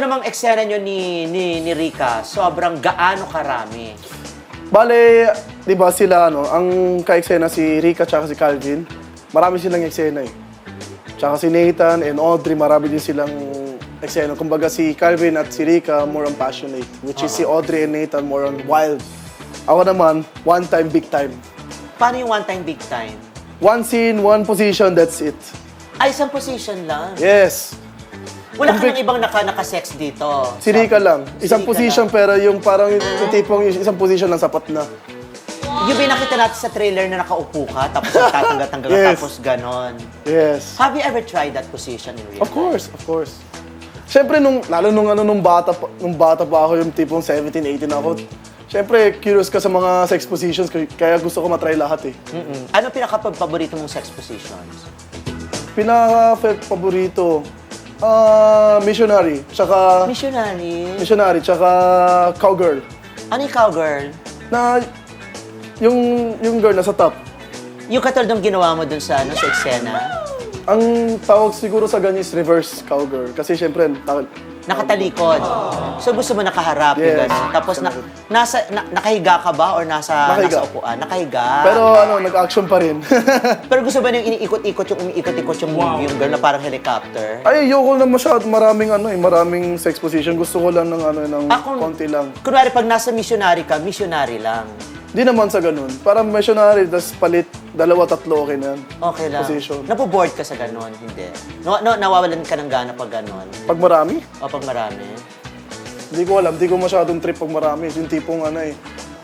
namang eksena nyo ni, ni, ni Rika, sobrang gaano karami? Bale, di ba sila, ano, ang ka-eksena si Rika tsaka si Calvin, marami silang eksena eh. Tsaka si Nathan and Audrey, marami din silang eksena. Kumbaga si Calvin at si Rika, more on passionate. Which is si Audrey and Nathan, more on wild. Ako naman, one time, big time. Paano yung one time, big time? One scene, one position, that's it. Ay, isang position lang. Yes. Wala ka Kung ng ibang naka, naka-sex dito. Si Rika lang. Isang Rika position, lang. pero yung parang yung, yung tipong yung isang position lang sapat na. Yung binakita natin sa trailer na nakaupo ka, tapos nagtatanggal-tanggal ka, Yes. tapos ganon. Yes. Have you ever tried that position in real Of course, of course. Siyempre, nung, lalo nung, ano, nung, bata, pa- nung bata pa ako, yung tipong 17, 18 ako, siyempre, curious ka sa mga sex positions, kaya- kaya gusto ko matry lahat eh. Mm-mm. Ano pinaka-paborito mong sex positions? Pinaka-paborito, ah, missionary, tsaka, Missionary. missionary, tsaka cowgirl. Ano yung cowgirl? Na, yung, yung girl nasa top. Yung katulad ng ginawa mo dun sa, ano, sa eksena? Ang tawag siguro sa ganyan is reverse cowgirl. Kasi siyempre, ta- Nakatalikod. So gusto mo nakaharap yung Yes. gano'n. Tapos na, nasa, na- nakahiga ka ba or nasa, Nakahiga. nasa upuan? Nakahiga. pero ano, nag-action pa rin. Pero gusto ba nyung iniikot-ikot yung umiikot-ikot yung, yung girl na parang helicopter? Ay, ayoko na masyado. Maraming ano eh, maraming sex position. Gusto ko lang ng ano, ng Ah, kung- konti lang. Kunwari, pag nasa missionary ka, missionary lang. Di naman sa ganun. Parang missionary, tas palit, dalawa, tatlo, okay na yan. Okay lang. Position. Napo-board ka sa ganon? Hindi. No, no, nawawalan ka ng gana pag ganon? Pag marami, O pag marami? hindi ko alam. Hindi ko masyadong trip pag marami. Yung tipong ano eh,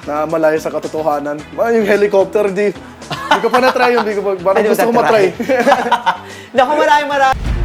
na malaya sa katotohanan. Ah, yung helicopter, di, di ko pa na-try yun. Di ko pa, parang Hindi gusto ko matry. Naku, maraming maraming